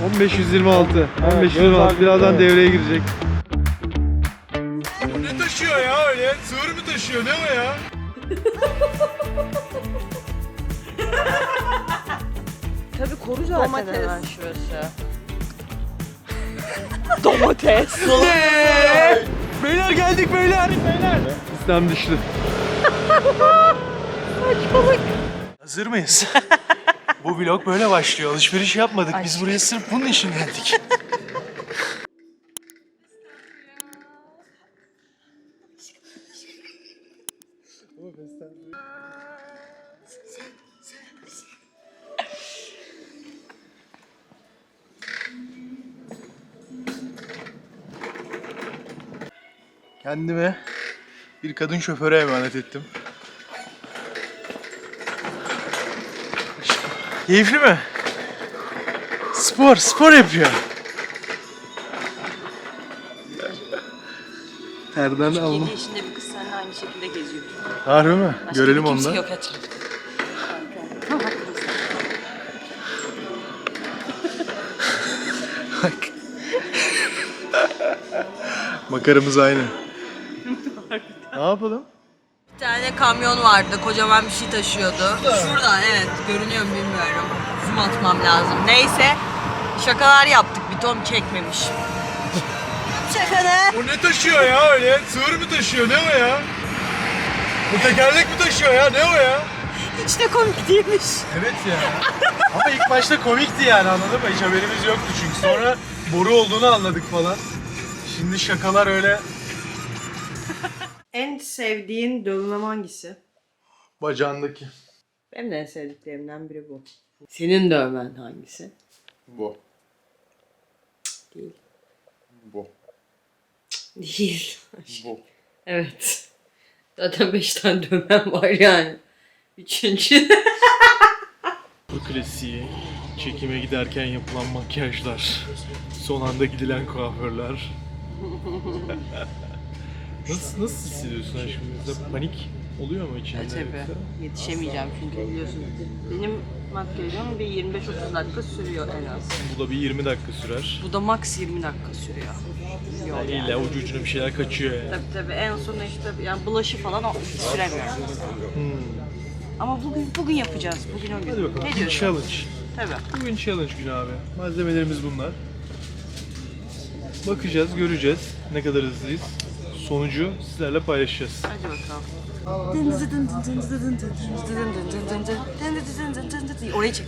15126. 1526 birazdan devreye girecek. Ne taşıyor ya öyle? Sığır mı taşıyor? Ne o ya? Tabii koru zaten Domates. hemen şurası. Domates. Beyler geldik beyler. İslam düştü. Hazır mıyız? Bu vlog böyle başlıyor. Alışveriş yapmadık. Biz buraya sırf bunun için geldik. Kendime bir kadın şoföre emanet ettim. Keyifli mi? Spor, spor yapıyor. Nereden aldım? 7 yaşında bir kız seninle aynı şekilde geziyor. Harbi mi? Başka Görelim bir onu kimse da. yok etrafta. Bak. Makaramız aynı. ne yapalım? Tane kamyon vardı. Kocaman bir şey taşıyordu. Şurada evet. Görünüyor mu bilmiyorum. Zoom atmam lazım. Neyse. Şakalar yaptık. Bir ton çekmemiş. Şaka ne? Bu ne taşıyor ya öyle? Sığır mı taşıyor? Ne o ya? Bu tekerlek mi taşıyor ya? Ne o ya? Hiç de komik değilmiş. Evet ya. Ama ilk başta komikti yani anladın mı? Hiç haberimiz yoktu çünkü. Sonra boru olduğunu anladık falan. Şimdi şakalar öyle En sevdiğin dövmem hangisi? bacağındaki. Benim de en sevdiklerimden biri bu. Senin dövmen hangisi? Bu. Değil. Bu. Değil. Bu. Evet. Zaten 5 tane dövmem var yani. Üçüncü. Bu klasiği. Çekime giderken yapılan makyajlar. Son anda gidilen kuaförler. nasıl nasıl hissediyorsun aşkım? Mesela panik oluyor mu içinde? Tabii. Yetişemeyeceğim çünkü biliyorsun. Benim makyajım bir 25-30 dakika sürüyor en az. Bu da bir 20 dakika sürer. Bu da max 20 dakika sürüyor. Yok Yani yani. illa ucu ucuna bir şeyler kaçıyor yani. Tabii tabii en son işte yani bulaşı falan o süremiyorum. Hmm. Ama bugün bugün yapacağız. Bugün o Hadi gün. bakalım. Ne diyorsun? challenge. Tabii. Bugün challenge günü abi. Malzemelerimiz bunlar. Bakacağız, göreceğiz ne kadar hızlıyız. Sonucu sizlerle paylaşacağız. Hadi bakalım. Oraya çık.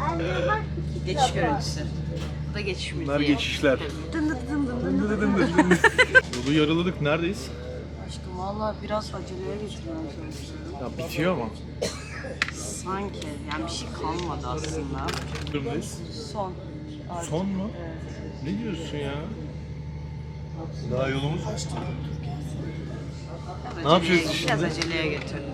Anne bak Geçiş görüntüsü. Bu da geçiş müziği. Bunlar geçişler. Yolu yarıladık. Neredeyiz? Aşkım valla biraz aceleye geçiyorum çalışıyorum. Ya bitiyor mu? Sanki yani bir şey kalmadı aslında. Durumdayız. Son. Artık. Son mu? Evet. Ne diyorsun ya? Daha yolumuz var. Biraz Ne yapacağız aceleye- şimdi? Biraz aceleye getirdim.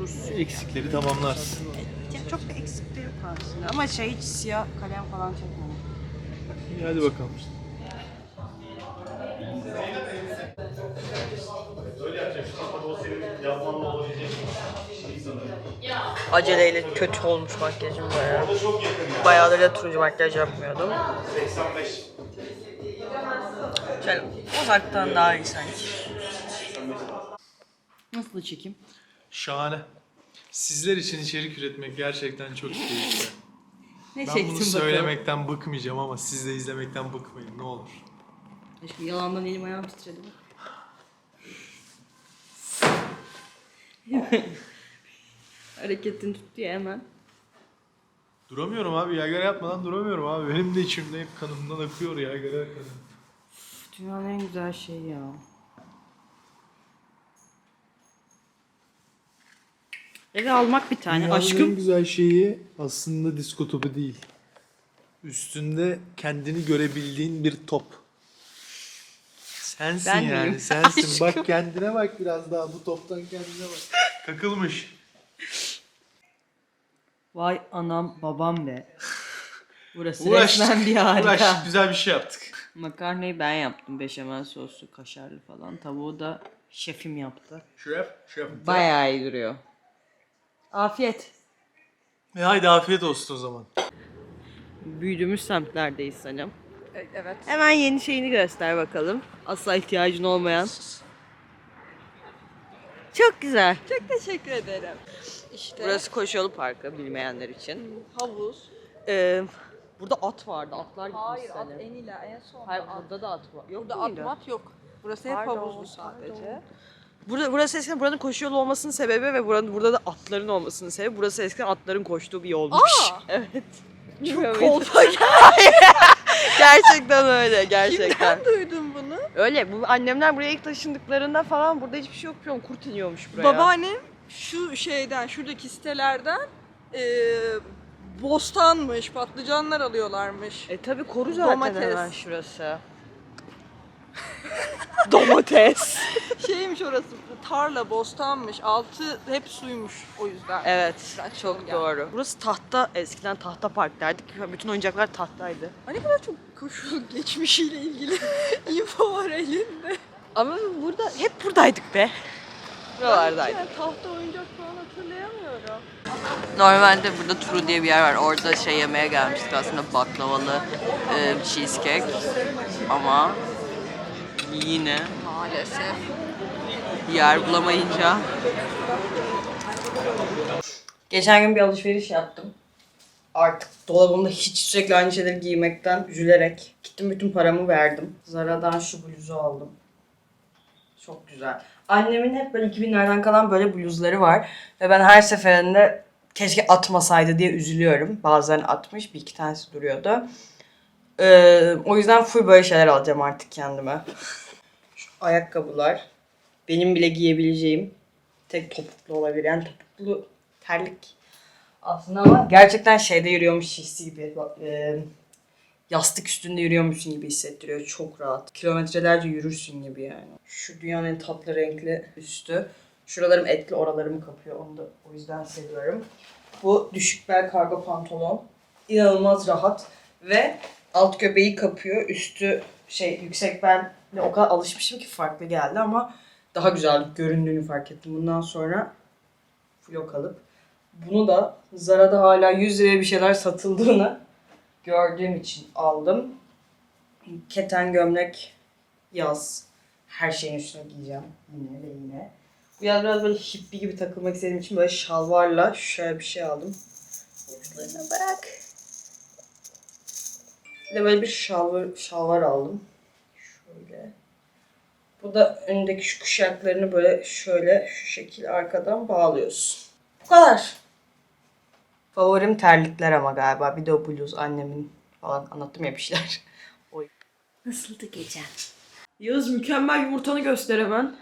Rus. Eksikleri tamamlarsın. Ya çok da eksikleri yok aslında. Ama şey hiç siyah kalem falan çekmedim. İyi hadi bakalım. Aceleyle kötü olmuş makyajım bayağı. Bayağıdır da turuncu makyaj yapmıyordum. Şöyle uzaktan daha iyi sanki. Nasıl çekim? Şahane. Sizler için içerik üretmek gerçekten çok keyifli. Ne Ben çektim bunu bakalım? söylemekten bıkmayacağım ama siz de izlemekten bıkmayın ne olur. Aşkım yalandan elim ayağım titredi. Hareketini tuttu ya hemen. Duramıyorum abi yaygara yapmadan duramıyorum abi. Benim de içimde hep kanımdan akıyor yaygara kanı. Dünyanın en güzel şeyi ya. Eve almak bir tane. Dünyanın Aşkım. en güzel şeyi aslında disko topu değil. Üstünde kendini görebildiğin bir top. Sensin Ben yani miyim? sensin. Aşkım. Bak kendine bak biraz daha bu toptan kendine bak. Kakılmış. Vay anam babam be. Burası Uğraştık. resmen bir harika. Uğraştık güzel bir şey yaptık. Makarnayı ben yaptım. Beşamel soslu, kaşarlı falan. Tavuğu da şefim yaptı. Şef, şef. Bayağı iyi duruyor. Afiyet. E haydi afiyet olsun o zaman. Büyüdüğümüz semtlerdeyiz sanırım. Evet. Hemen yeni şeyini göster bakalım. Asla ihtiyacın olmayan. Çok güzel. Çok teşekkür ederim. İşte Burası Koşyolu Parkı bilmeyenler için. havuz. Ee, burada at vardı. Atlar gitmiş Hayır at sanırım. en ila en son. Hayır burada da at var. Yok Burada muydu? at mat yok. Burası hep Pardon, havuzlu sadece. Burada, burası eskiden buranın koşu yolu olmasının sebebi ve buranın, burada da atların olmasının sebebi. Burası eskiden atların koştuğu bir yolmuş. Aa! Evet. Çok kolpa gerçekten öyle gerçekten. Kimden duydun? Öyle bu annemler buraya ilk taşındıklarında falan burada hiçbir şey yok. Kurt iniyormuş buraya. Babaannem şu şeyden, şuradaki sitelerden eee bostanmış, patlıcanlar alıyorlarmış. E tabi koru zaten Domates. hemen şurası. Domates. Şeymiş orası, tarla, bostanmış. Altı hep suymuş o yüzden. Evet Ben çok yani. doğru. Burası tahta eskiden tahta park derdik. Bütün oyuncaklar tahtaydı. Ay ne kadar çok koşu geçmişiyle ilgili info var elinde. Ama burada hep buradaydık be. Buralardaydık. Yani tahta oyuncak falan hatırlayamıyorum. Normalde burada Turu diye bir yer var. Orada şey yemeye gelmiştik aslında baklavalı e, cheesecake. Ama yine Maalesef. Yer bulamayınca. Geçen gün bir alışveriş yaptım. Artık dolabımda hiç sürekli aynı şeyleri giymekten üzülerek gittim bütün paramı verdim. Zara'dan şu bluzu aldım. Çok güzel. Annemin hep böyle 2000'lerden kalan böyle bluzları var. Ve ben her seferinde keşke atmasaydı diye üzülüyorum. Bazen atmış, bir iki tanesi duruyordu. Ee, o yüzden full böyle şeyler alacağım artık kendime. Şu ayakkabılar. Benim bile giyebileceğim tek topuklu olabilir. Yani topuklu terlik aslında ama gerçekten şeyde yürüyormuş hissi gibi. E, yastık üstünde yürüyormuşsun gibi hissettiriyor. Çok rahat. Kilometrelerce yürürsün gibi yani. Şu dünyanın en tatlı renkli üstü. Şuralarım etli, oralarımı kapıyor. Onu da o yüzden seviyorum. Bu düşük bel kargo pantolon. İnanılmaz rahat. Ve alt göbeği kapıyor. Üstü şey yüksek bel. O kadar alışmışım ki farklı geldi ama daha güzel göründüğünü fark ettim. Bundan sonra flok alıp bunu da Zara'da hala 100 liraya bir şeyler satıldığını gördüğüm için aldım. Keten gömlek yaz. Her şeyin üstüne giyeceğim yine ve yine. Bu yaz biraz böyle hippie gibi takılmak istediğim için böyle şalvarla şöyle bir şey aldım. Uçlarına bak. Bir de böyle bir şalvar, şalvar aldım. Şöyle. Bu da önündeki şu kuşaklarını böyle şöyle şu şekil arkadan bağlıyorsun. Bu kadar. Favorim terlikler ama galiba. Bir de o bluz annemin falan anlattım ya bir şeyler. Oy. Nasıldı gece? Yağız mükemmel yumurtanı göster hemen.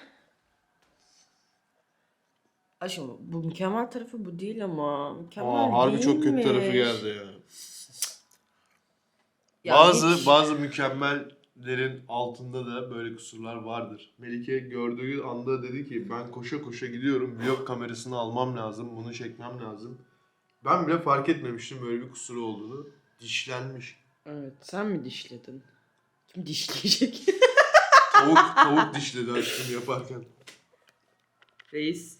Aşkım bu mükemmel tarafı bu değil ama. Mükemmel Aa, harbi çok kötü tarafı geldi ya. Ya bazı hiç- bazı mükemmellerin altında da böyle kusurlar vardır. Melike gördüğü anda dedi ki ben koşa koşa gidiyorum. Vlog kamerasını almam lazım. Bunu çekmem lazım. Ben bile fark etmemiştim böyle bir kusuru olduğunu. Dişlenmiş. Evet sen mi dişledin? Kim dişleyecek? Tavuk, tavuk dişledi aşkım yaparken. Reis.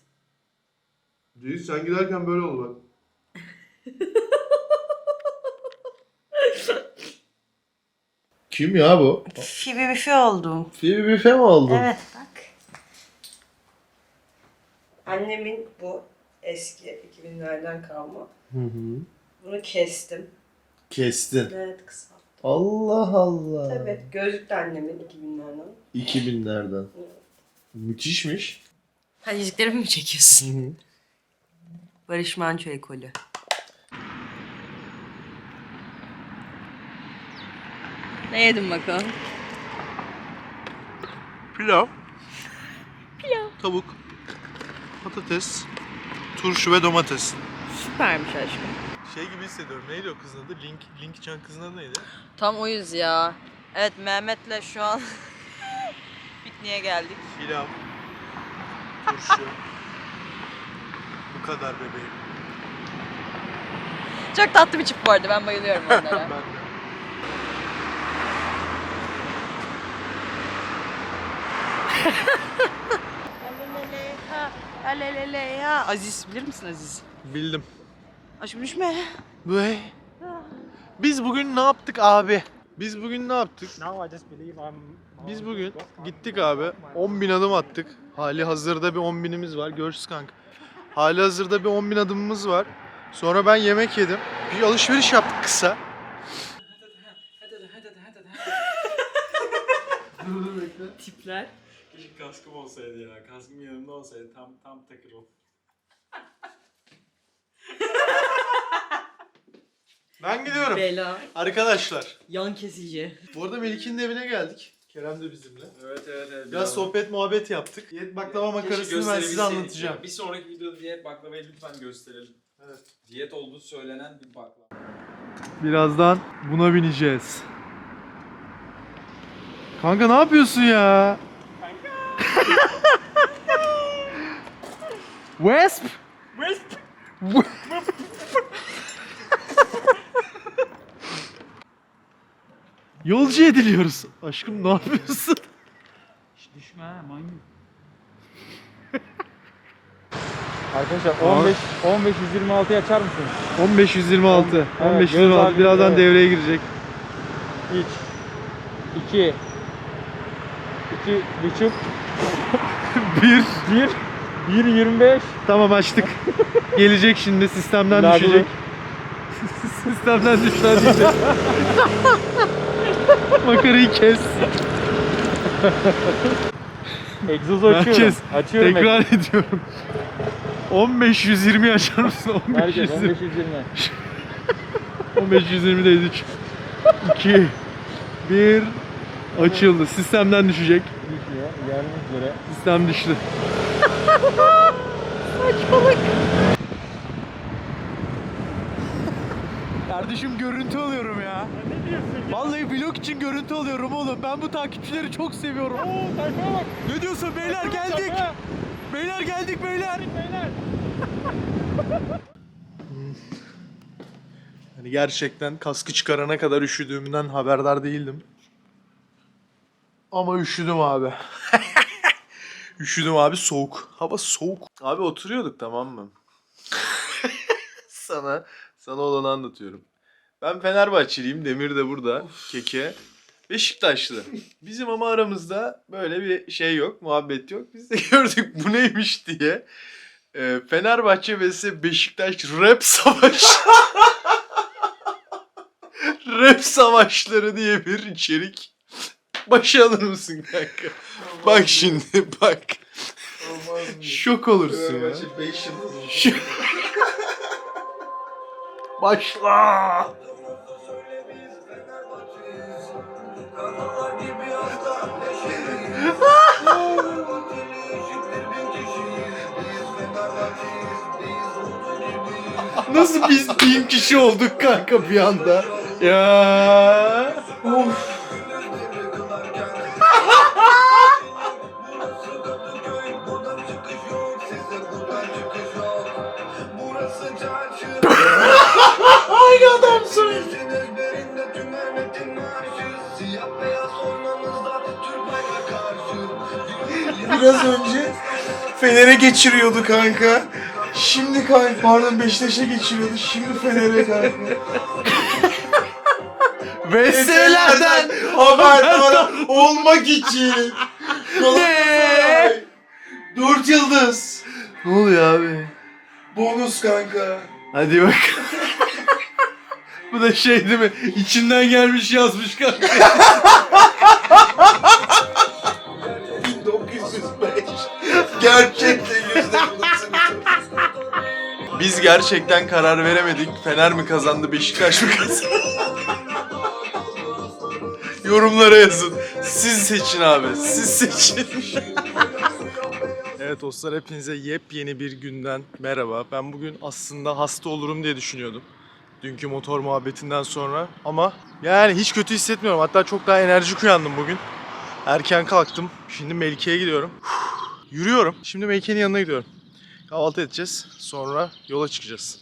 Değil sen giderken böyle oldu bak. Kim ya bu? Bir şey oldum. Phoebe Bife mi oldu? Evet bak. Annemin bu eski 2000'lerden kalma. Hı hı. Bunu kestim. Kestin. Evet kısalttım. Allah Allah. Evet gözlük de annemin 2000'lerden. 2000'lerden. Müthişmiş. Ha yüzüklerimi mi çekiyorsun? Barış Manço ekolü. Ne yedin bakalım? Pilav. Pilav. Tavuk. Patates. Turşu ve domates. Süpermiş aşkım. Şey gibi hissediyorum. Neydi o kızın adı? Link, Link Chan kızın adı neydi? Tam oyuz ya. Evet Mehmet'le şu an pikniğe geldik. Pilav. Turşu. Bu kadar bebeğim. Çok tatlı bir çift bu arada ben bayılıyorum onlara. Ben de. Alelele ya. Aziz bilir misin Aziz? Bildim. Aşkım düşme. Bey. Biz bugün ne yaptık abi? Biz bugün ne yaptık? Biz bugün gittik abi 10 bin adım attık. Hali hazırda bir 10 binimiz var. Görüşürüz kanka. Hali hazırda bir 10 bin adımımız var. Sonra ben yemek yedim. Bir alışveriş yaptık kısa. Tipler. Keşke kaskım olsaydı ya. Kaskım yanımda olsaydı tam tam takır ol. Ben gidiyorum. Bela. Arkadaşlar. Yan kesici. Bu arada Melike'nin evine geldik. Kerem de bizimle. Evet evet evet. Biraz sohbet muhabbet yaptık. Diyet baklava makarasını ben size anlatacağım. Bir sonraki videoda diyet baklavayı lütfen gösterelim. Evet. Diyet olduğu söylenen bir baklava. Birazdan buna bineceğiz. Kanka ne yapıyorsun ya? Wesp? Wesp. Yolcu ediliyoruz. Aşkım ne yapıyorsun? Düşme ha manyak. Arkadaşlar 15 15 126'yı açar mısınız? 1526. Evet, 1526 göz birazdan aldı, devreye girecek. 3 2 2 buçuk 1 1 1 25 Tamam açtık. Gelecek şimdi sistemden Daha düşecek. sistemden düşler diyecek. Makarayı kes. Egzozu açıyorum. Merkez. Açıyorum. Tekrar ediyorum. 15 120 açar mısın? 15 Herkes 120. 15 120. 15 120 deyiz 3. 2 1 açıldı. Sistemden düşecek. Düşüyor. Gelmek üzere. Sistem düştü. Kardeşim görüntü alıyorum ya. Ne diyorsun ya? Vallahi vlog için görüntü alıyorum oğlum. Ben bu takipçileri çok seviyorum. Oo tayfaya bak. Ne diyorsun beyler geldik. Beyler geldik beyler. Beyler. Hani gerçekten kaskı çıkarana kadar üşüdüğümden haberdar değildim. Ama üşüdüm abi. üşüdüm abi soğuk. Hava soğuk. Abi oturuyorduk tamam mı? sana sana olanı anlatıyorum. Ben Fenerbahçeliyim. Demir de burada. Keke. Beşiktaşlı. Bizim ama aramızda böyle bir şey yok. Muhabbet yok. Biz de gördük bu neymiş diye. Ee, Fenerbahçe vs Beşiktaş rap savaşı. Rap savaşları diye bir içerik. Başa alır mısın kanka? Bak şimdi bak. Şok olursun ya. Başla. Nasıl biz bin kişi olduk kanka bir anda? Ya. Biraz önce Fener'e geçiriyordu kanka. Şimdi kanka pardon Beşiktaş'a geçiriyordu. Şimdi Fener'e kanka. Vesilelerden haberdar olmak için. Galatasaray. Dört yıldız. Ne oluyor abi? Bonus kanka. Hadi bak. Bu da şey değil mi? İçinden gelmiş yazmış kanka. Gerçekten yüzde Biz gerçekten karar veremedik. Fener mi kazandı, Beşiktaş mı kazandı? Yorumlara yazın. Siz seçin abi. Siz seçin. evet dostlar hepinize yepyeni bir günden merhaba. Ben bugün aslında hasta olurum diye düşünüyordum. Dünkü motor muhabbetinden sonra. Ama yani hiç kötü hissetmiyorum. Hatta çok daha enerjik uyandım bugün. Erken kalktım. Şimdi Melike'ye gidiyorum. Yürüyorum. Şimdi Melike'nin yanına gidiyorum. Kahvaltı edeceğiz. Sonra yola çıkacağız.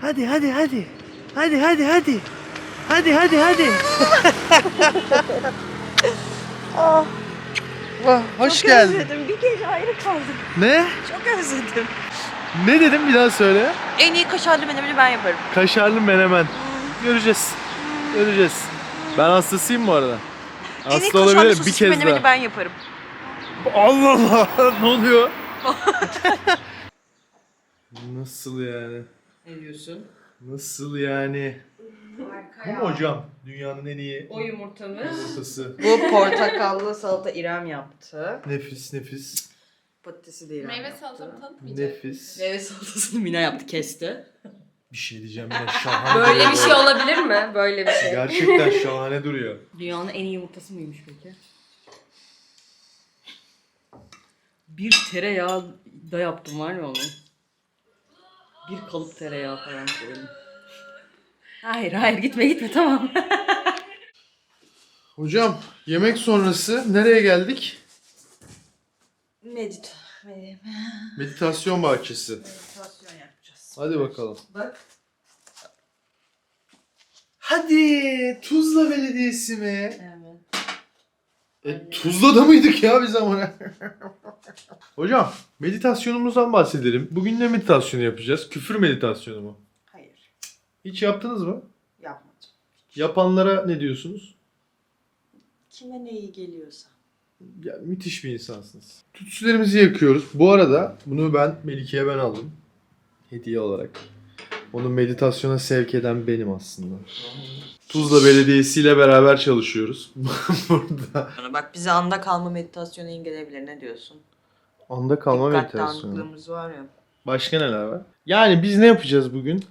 Hadi hadi hadi. Hadi hadi hadi. Hadi hadi hadi. Vah, hoş Çok geldin. özledim. Bir gece ayrı kaldık. Ne? Çok özledim. Ne dedim bir daha söyle. En iyi kaşarlı menemeni ben yaparım. Kaşarlı menemen. Göreceğiz. Göreceğiz. Ben hastasıyım bu arada. en iyi Hasta kaşarlı olabilirim bir sosisli kez menemeni daha. ben yaparım. Allah Allah ne oluyor? Nasıl yani? Ne diyorsun? Nasıl yani? Bu mu hocam? Dünyanın en iyi O yumurtamız. yumurtası. Bu portakallı salata İrem yaptı. Nefis nefis. Patatesi de İrem Meyve yaptı. salatamı tanıtmayacak. Nefis. Meyve salatasını Mina yaptı, kesti. Bir şey diyeceğim ya şahane. Böyle bir duruyor. şey olabilir mi? Böyle bir şey. Gerçekten şahane duruyor. Dünyanın en iyi yumurtası mıymış peki? Bir tereyağı da yaptım var ya onu. Bir kalıp tereyağı falan koydum. Hayır hayır gitme gitme tamam. Hocam yemek sonrası nereye geldik? Medit. Meditasyon bahçesi. Meditasyon yapacağız. Hadi bakalım. Bak. Hadi Tuzla Belediyesi mi? Evet. E, Tuzla'da mıydık ya biz ama? Hocam meditasyonumuzdan bahsedelim. Bugün ne meditasyonu yapacağız? Küfür meditasyonu mu? Hayır. Hiç yaptınız mı? Yapmadım. Yapanlara ne diyorsunuz? Kime ne iyi geliyorsa. Ya, müthiş bir insansınız. Tütsülerimizi yakıyoruz. Bu arada bunu ben Melike'ye ben aldım. Hediye olarak. Onu meditasyona sevk eden benim aslında. Tuzla Belediyesi ile beraber çalışıyoruz. Burada. Bak bize anda kalma meditasyonu iyi gelebilir ne diyorsun? Anda kalma Dikkat meditasyonu. dağınıklığımız var ya. Başka neler var? Yani biz ne yapacağız bugün?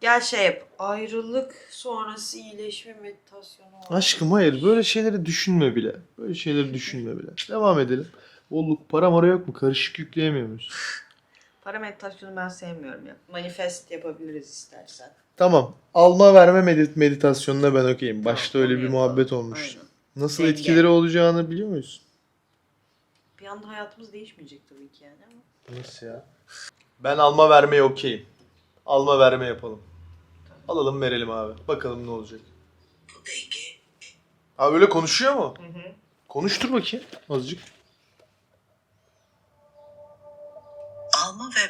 Gel şey yap. Ayrılık sonrası iyileşme meditasyonu. var. Aşkım hayır böyle şeyleri düşünme bile. Böyle şeyleri düşünme bile. Devam edelim. Bolluk para mara yok mu? Karışık yükleyemiyor muyuz? Para meditasyonu ben sevmiyorum ya. Manifest yapabiliriz istersen. Tamam. Alma verme medit meditasyonuna ben okeyim. Başta Tamam, öyle bir onu muhabbet yapalım. olmuş. Aynen. Nasıl Denge. etkileri olacağını biliyor muyuz? Bir anda hayatımız değişmeyecek tabii ki yani ama. Nasıl ya? Ben alma vermeye okeyim. Alma verme yapalım. Alalım verelim abi. Bakalım ne olacak. Abi böyle konuşuyor mu? Konuştur bakayım azıcık.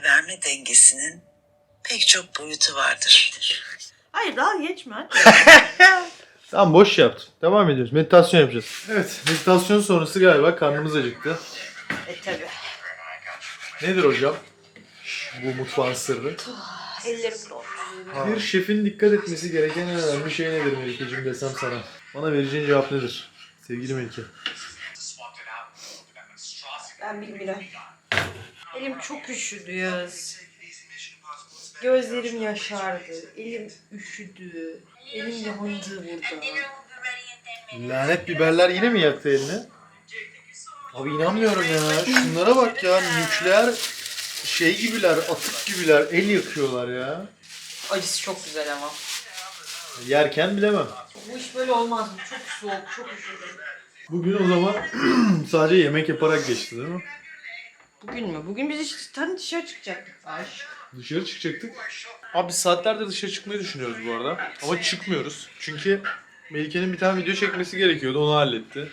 Verme dengesinin pek çok boyutu vardır. Hayır daha geçme. Tamam boş yaptın. Devam ediyoruz. Meditasyon yapacağız. Evet meditasyon sonrası galiba karnımız acıktı. e tabi. Nedir hocam? Bu mutfağın sırrı. Ellerim dolu. Bir şefin dikkat etmesi gereken en önemli şey nedir Melike'cim desem sana? Bana vereceğin cevap nedir? Sevgili Melike. Ben bilmiyorum. Elim çok üşüdü yaz. Gözlerim yaşardı. Elim üşüdü. Elim yandı burada. Lanet biberler yine mi yaktı elini? Abi inanmıyorum ya. Şunlara bak ya. Nükleer şey gibiler, atık gibiler. El yakıyorlar ya. Acısı çok güzel ama. Yerken bilemem. Bu iş böyle olmaz. Çok soğuk, çok üşüdüm. Bugün o zaman sadece yemek yaparak geçti değil mi? Bugün mü? Bugün biz hani dışarı çıkacaktık. Aşk. Dışarı çıkacaktık. Abi saatlerdir dışarı çıkmayı düşünüyoruz bu arada. Ama çıkmıyoruz. Çünkü Melike'nin bir tane video çekmesi gerekiyordu. Onu halletti.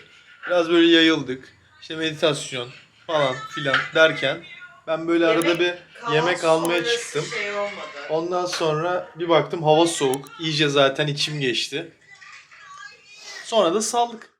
Biraz böyle yayıldık. İşte meditasyon falan filan derken ben böyle arada bir yemek almaya çıktım. Şey. Ondan sonra bir baktım hava soğuk. İyice zaten içim geçti. Sonra da saldık.